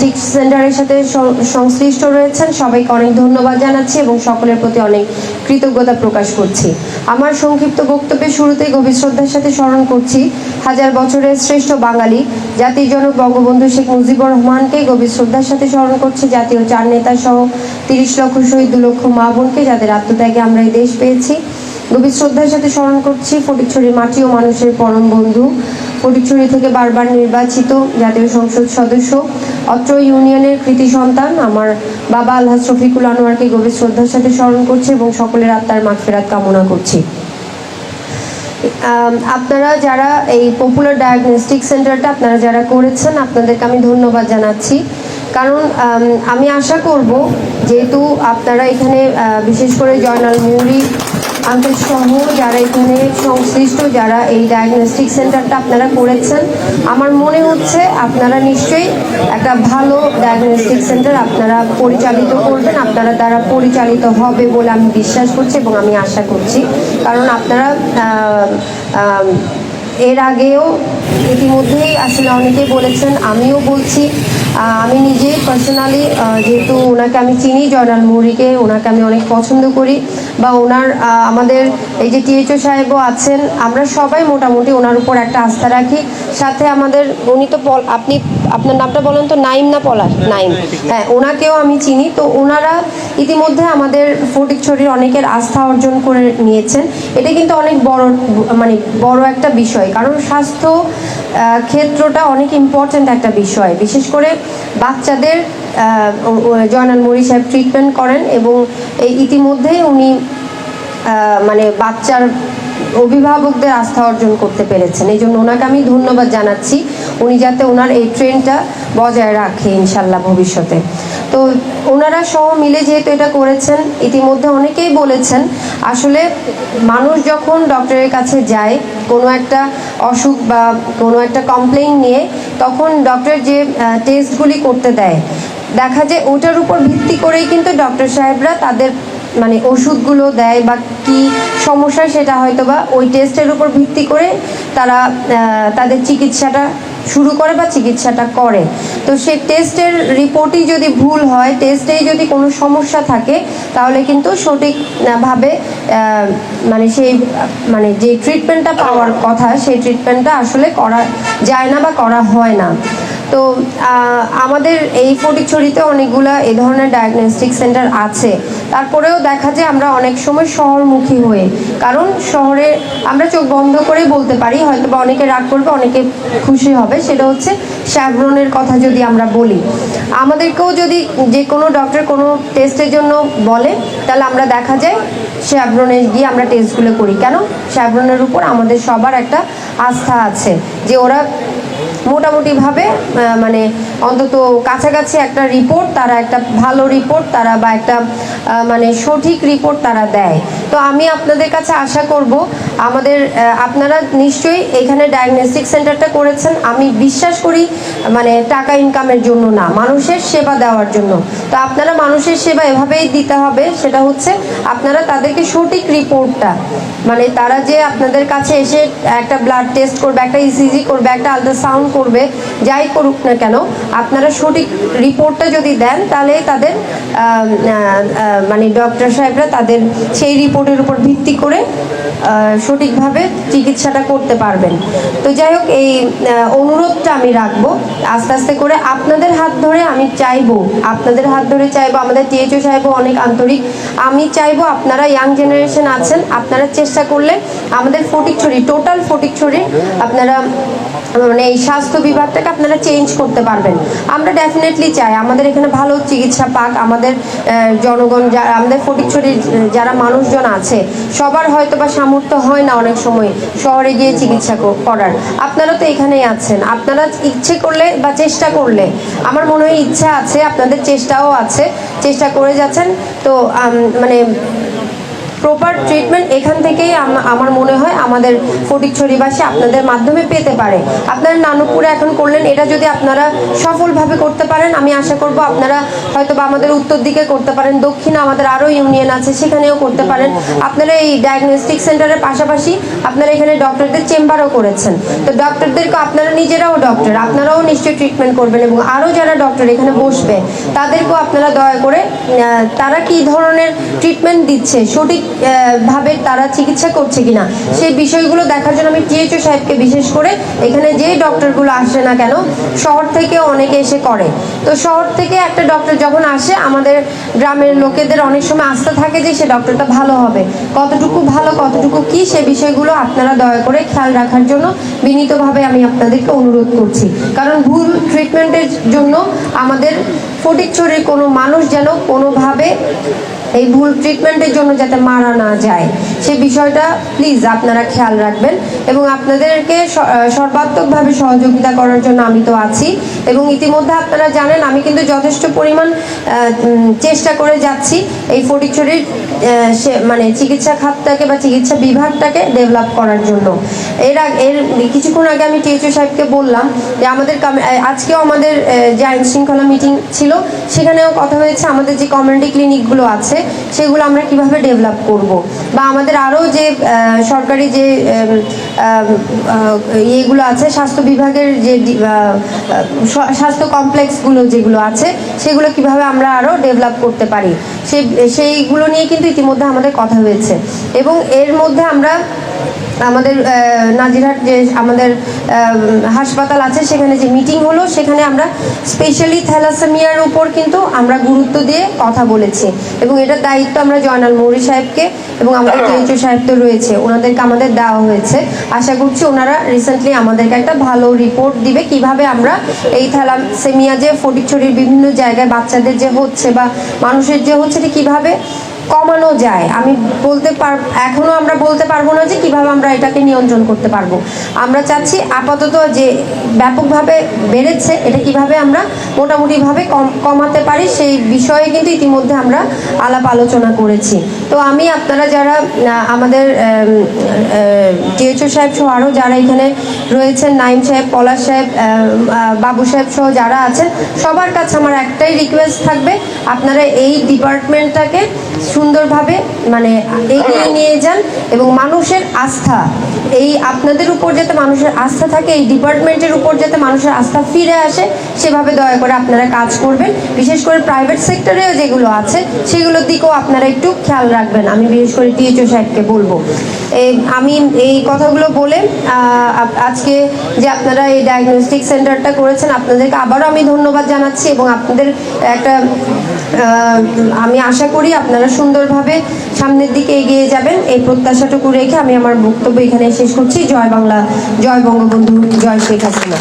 ঠিক সেন্টারের সাথে সংশ্লিষ্ট রয়েছেন। সবাইকে অনেক ধন্যবাদ জানাচ্ছি এবং সকলের প্রতি অনেক কৃতজ্ঞতা প্রকাশ করছি। আমার সংক্ষিপ্ত বক্তব্যের শুরুতেই গভীর শ্রদ্ধার সাথে স্মরণ করছি, হাজার বছরের শ্রেষ্ঠ বাঙালি, জাতির জনক বঙ্গবন্ধু শেখ মুজিবুর রহমানকে গভীর শ্রদ্ধার সাথে স্মরণ করছি, জাতীয় চার নেতা সহ তিরিশ লক্ষ শহীদ, দু লক্ষ মা বোনকে যাদের আত্মত্যাগে আমরা এই দেশ পেয়েছি। গভীর শ্রদ্ধার সাথে স্মরণ করছি, ফটিকছড়ির মাটি ও মানুষের পরম বন্ধু। ফটিকছড়ি থেকে বারবার নির্বাচিত জাতীয় সংসদ সদস্য, অত্র ইউনিয়নের কৃতি সন্তান, আমার বাবা আলহাজ শফিকুল আনোয়ারকে গভীর শ্রদ্ধার সাথে স্মরণ করছি এবং সকলের আত্মার মাগফিরাত কামনা করছি। আপনারা যারা এই পপুলার ডায়াগনস্টিক সেন্টারটা আপনারা যারা করেছেন, আপনাদেরকে আমি ধন্যবাদ জানাচ্ছি। কারণ, আমি আশা করব যেহেতু আপনারা এখানে বিশেষ করে জয়নাল মৌরি আঙ্কেল সহ যারা এখানে সংশ্লিষ্ট, যারা এই ডায়াগনস্টিক সেন্টারটা আপনারা করেছেন, আমার মনে হচ্ছে আপনারা নিশ্চয়ই একটা ভালো ডায়াগনস্টিক সেন্টার আপনারা পরিচালিত করবেন, আপনারা দ্বারা পরিচালিত হবে বলে আমি বিশ্বাস করছি এবং আমি আশা করছি। কারণ আপনারা এর আগেও ইতিমধ্যেই আসলে অনেকেই বলেছেন, আমিও বলছি আমি নিজে পার্সোনালি যেহেতু ওনাকে আমি চিনি, জয়নাল মুহুরিকে ওনাকে আমি অনেক পছন্দ করি বা ওনার আমাদের এই যে টিএচও সাহেবও আছেন, আমরা সবাই মোটামুটি ওনার উপর একটা আস্থা রাখি। সাথে আমাদের উনি তো আপনি, আপনার নামটা বলেন তো, নাইম না পলাশ? নাইম। হ্যাঁ ওনাকেও আমি চিনি। তো ওনারা ইতিমধ্যে আমাদের ফটিক ফটিকছড়ির অনেকের আস্থা অর্জন করে নিয়েছেন। এটা কিন্তু অনেক বড় মানে বড় একটা বিষয়। কারণ স্বাস্থ্য ক্ষেত্রটা অনেক ইম্পর্ট্যান্ট একটা বিষয়। বিশেষ করে বাচ্চাদের জয়নাল মরি সাহেব ট্রিটমেন্ট করেন এবং ইতিমধ্যেই উনি মানে বাচ্চার অভিভাবকদের আস্থা অর্জন করতে পেরেছেন। এই জন্য ওনাকে আমি ধন্যবাদ জানাচ্ছি। উনি যাতে ওনার এই ট্রেনটা বজায় রাখে ইনশাল্লাহ ভবিষ্যতে। তো ওনারা সহ মিলে যেহেতু এটা করেছেন, ইতিমধ্যে অনেকেই বলেছেন, আসলে মানুষ যখন ডক্টরের কাছে যায়, কোনো একটা অসুখ বা কোনো একটা কমপ্লেইন নিয়ে, তখন ডক্টর যে টেস্টগুলি করতে দেয়, দেখা যায় ওটার উপর ভিত্তি করেই কিন্তু ডক্টর সাহেবরা তাদের মানে ওষুধগুলো দেয় বা কি সমস্যা সেটা হয়তো বা ওই টেস্টের উপর ভিত্তি করে তারা তাদের চিকিৎসাটা শুরু করে বা চিকিৎসাটা করে। তো সেই টেস্টের রিপোর্টই যদি ভুল হয় টেস্টেই যদি কোনো সমস্যা থাকে, তাহলে কিন্তু সঠিকভাবে মানে সেই মানে যে ট্রিটমেন্টটা পাওয়ার কথা, সেই ট্রিটমেন্টটা আসলে করা যায় না বা করা হয় না। তো আমাদের এই ফটিকছড়িতে অনেকগুলা এ ধরনের ডায়াগনস্টিক সেন্টার আছে। তারপরেও দেখা যায় আমরা অনেক সময় শহরমুখী হয়ে কারণ শহরে আমরা চোখ বন্ধ করেই বলতে পারি হয়তো বা অনেকে রাগ করবে, অনেকে খুশি হবে, সেটা হচ্ছে শ্যাভরনের কথা যদি আমরা বলি। আমাদেরকেও যদি যে কোনো ডক্টর কোনো টেস্টের জন্য বলে, তাহলে আমরা দেখা যায় শ্যাভরনে গিয়ে আমরা টেস্টগুলো করি। কেন? শ্যাভরনের উপর আমাদের সবার একটা আস্থা আছে যে ওরা মোটামুটিভাবে মানে অন্তত কাছাকাছি একটা রিপোর্ট তারা, একটা ভালো রিপোর্ট তারা বা একটা মানে সঠিক রিপোর্ট তারা দেয়। তো আমি আপনাদের কাছে আশা করব, আমাদের আপনারা নিশ্চয়ই এখানে ডায়াগনস্টিক সেন্টারটা করেছেন। আমি বিশ্বাস করি মানে টাকা ইনকামের জন্য না, মানুষের সেবা দেওয়ার জন্য। তো আপনারা মানুষের সেবা এভাবেই দিতে হবে, সেটা হচ্ছে আপনারা তাদেরকে সঠিক রিপোর্টটা মানে তারা যে আপনাদের কাছে এসে একটা ব্লাড টেস্ট করবে, একটা ইসিজি করবে, একটা আলট্রাসাউন্ড করবে, যাই করুক না কেন, আপনারা সঠিক রিপোর্টটা যদি দেন তাহলে তাদের মানে ডক্টর সাহেবরা তাদের সেই রিপোর্টের উপর ভিত্তি করে সঠিকভাবে চিকিৎসাটা করতে পারবেন। তো যাই হোক, এই অনুরোধটা আমি রাখব। আস্তে আস্তে করে আপনাদের হাত ধরে আমি চাইব, আপনাদের হাত ধরে চাইব, আমাদের টিএচও সাহেবও অনেক আন্তরিক। আমি চাইব আপনারা ইয়াং জেনারেশন আছেন, আপনারা চেষ্টা করলে আমাদের ফটিকছড়ি, টোটাল ফটিকছড়ি, আপনারা মানে এই স্বাস্থ্য বিভাগটাকে আপনারা চেঞ্জ করতে পারবেন। আমরা ডেফিনেটলি চাই, আমাদের এখানে ভালো চিকিৎসা পাক, আমাদের জনগণ যারা আমাদের ফটিকছড়ির, যারা মানুষজন আছে, সবার হয়তো বা সামর্থ্য হয় না অনেক সময় শহরে গিয়ে চিকিৎসা করার। আপনারা তো এখানেই আছেন। আপনারা ইচ্ছে করলে বা চেষ্টা করলে, আমার মনে হয় ইচ্ছা আছে, আপনাদের চেষ্টাও আছে, চেষ্টা করে যাচ্ছেন। তো মানে প্রপার ট্রিটমেন্ট এখান থেকেই আমার মনে হয় আমাদের ফটিকছড়িবাসী আপনাদের মাধ্যমে পেতে পারে। আপনারা নানুপুরে এখন করলেন, এটা যদি আপনারা সফলভাবে করতে পারেন, আমি আশা করব আপনারা হয়তো বা আমাদের উত্তর দিকে করতে পারেন, দক্ষিণে আমাদের আরও ইউনিয়ন আছে, সেখানেও করতে পারেন। আপনারা এই ডায়াগনস্টিক সেন্টারের পাশাপাশি আপনারা এখানে ডক্টরদের চেম্বারও করেছেন। তো ডক্টরদেরকে আপনারা নিজেরাও ডক্টর আপনারাও নিশ্চয়ই ট্রিটমেন্ট করবেন এবং আরও যারা ডক্টর এখানে বসবে, তাদেরকেও আপনারা দয়া করে তারা কি ধরনের ট্রিটমেন্ট দিচ্ছে, সঠিক ভাবে তারা চিকিৎসা করছে কিনা। সেই বিষয়গুলো দেখার জন্য আমি টিএচও সাহেবকে বিশেষ করে এখানে যে ডক্টরগুলো আসে না কেন, শহর থেকে অনেকে এসে করে। তো শহর থেকে একটা ডক্টর যখন আসে, আমাদের গ্রামের লোকেদের অনেক সময় আস্থা থাকে যে সে ডক্টরটা ভালো হবে। কতটুকু ভালো, কতটুকু কি, সে বিষয়গুলো আপনারা দয়া করে খেয়াল রাখার জন্য বিনীতভাবে আমি আপনাদেরকে অনুরোধ করছি। কারণ ভুল ট্রিটমেন্টের জন্য আমাদের ফটিকছড়ির কোনো মানুষ যেন কোনোভাবে এই ভুল ট্রিটমেন্টের জন্য যাতে মারা না যায়। সে বিষয়টা প্লিজ আপনারা খেয়াল রাখবেন এবং আপনাদেরকে সর্বাত্মকভাবে সহযোগিতা করার জন্য আমি তো আছি এবং ইতিমধ্যে আপনারা জানেন আমি কিন্তু যথেষ্ট পরিমাণ চেষ্টা করে যাচ্ছি এই ফটিকছড়ির সে মানে চিকিৎসা খাতটাকে বা চিকিৎসা বিভাগটাকে ডেভেলপ করার জন্য। এর আগ- এর কিছুক্ষণ আগে আমি টিএচও সাহেবকে বললাম যে আমাদের আজকেও আমাদের যে আইন শৃঙ্খলা মিটিং ছিল, সেখানেও কথা হয়েছে, আমাদের যে কমিউনিটি ক্লিনিকগুলো আছে সেগুলো আমরা কীভাবে ডেভেলপ করব? বা আমাদের আরও যে সরকারি যে ইয়েগুলো আছে, স্বাস্থ্য বিভাগের যে স্বাস্থ্য কমপ্লেক্সগুলো যেগুলো আছে, সেগুলো কীভাবে আমরা আরও ডেভেলপ করতে পারি? সেই সেইগুলো নিয়ে কিন্তু ইতিমধ্যে আমাদের কথা হয়েছে। এবং এর মধ্যে আমরা আমাদের নাজিরহাট যে আমাদের হাসপাতাল আছে সেখানে যে মিটিং হলো সেখানে আমরা স্পেশালি থ্যালাসেমিয়ার উপর কিন্তু আমরা গুরুত্ব দিয়ে কথা বলেছি। এবং এটার দায়িত্ব আমরা জয়নাল মৌরি সাহেবকে এবং আমাদের টিএচও সাহেব তো রয়েছে। ওনাদেরকে আমাদের দেওয়া হয়েছে। আশা করছি ওনারা রিসেন্টলি আমাদেরকে একটা ভালো রিপোর্ট দিবে কীভাবে আমরা এই থ্যালাসেমিয়া যে ফটিকছড়ির বিভিন্ন জায়গায় বাচ্চাদের যে হচ্ছে বা মানুষের যে হচ্ছে এটা কীভাবে কমানো যায়। আমি বলতে পার, এখনও আমরা বলতে পারব না যে কীভাবে আমরা এটাকে নিয়ন্ত্রণ করতে পারব। আমরা চাচ্ছি আপাতত যে ব্যাপকভাবে বেড়েছে, এটা কীভাবে আমরা মোটামুটিভাবে কম, কমাতে পারি সেই বিষয়ে কিন্তু ইতিমধ্যে আমরা আলাপ আলোচনা করেছি। তো আমি আপনারা যারা আমাদের টিএচও সাহেব সহ আরও যারা এখানে রয়েছেন, নাইম সাহেব, পলাশ সাহেব বাবু সাহেব সহ যারা আছেন, সবার কাছে আমার একটাই রিকোয়েস্ট থাকবে, আপনারা এই ডিপার্টমেন্টটাকে সুন্দরভাবে মানে এগিয়ে নিয়ে যান এবং মানুষের আস্থা এই আপনাদের উপর যাতে মানুষের আস্থা থাকে এই ডিপার্টমেন্টের উপর যাতে মানুষের আস্থা ফিরে আসে সেভাবে দয়া করে আপনারা কাজ করবেন। বিশেষ করে প্রাইভেট সেক্টরেও যেগুলো আছে, সেগুলোর দিকেও আপনারা একটু খেয়াল রাখবেন। আমি বিশেষ করে টিএচও সাহেবকে বলব। আমি এই কথাগুলো বলে আজকে যে আপনারা এই ডায়াগনস্টিক সেন্টারটা করেছেন, আপনাদেরকে আবারও আমি ধন্যবাদ জানাচ্ছি এবং আপনাদের একটা আমি আশা করি আপনারা সুন্দরভাবে সামনের দিকে এগিয়ে যাবেন। এই প্রত্যাশাটুকু রেখে আমি আমার বক্তব্য এখানে শেষ করছি। জয় বাংলা, জয় বঙ্গবন্ধু, জয় শেখ হাসিনা।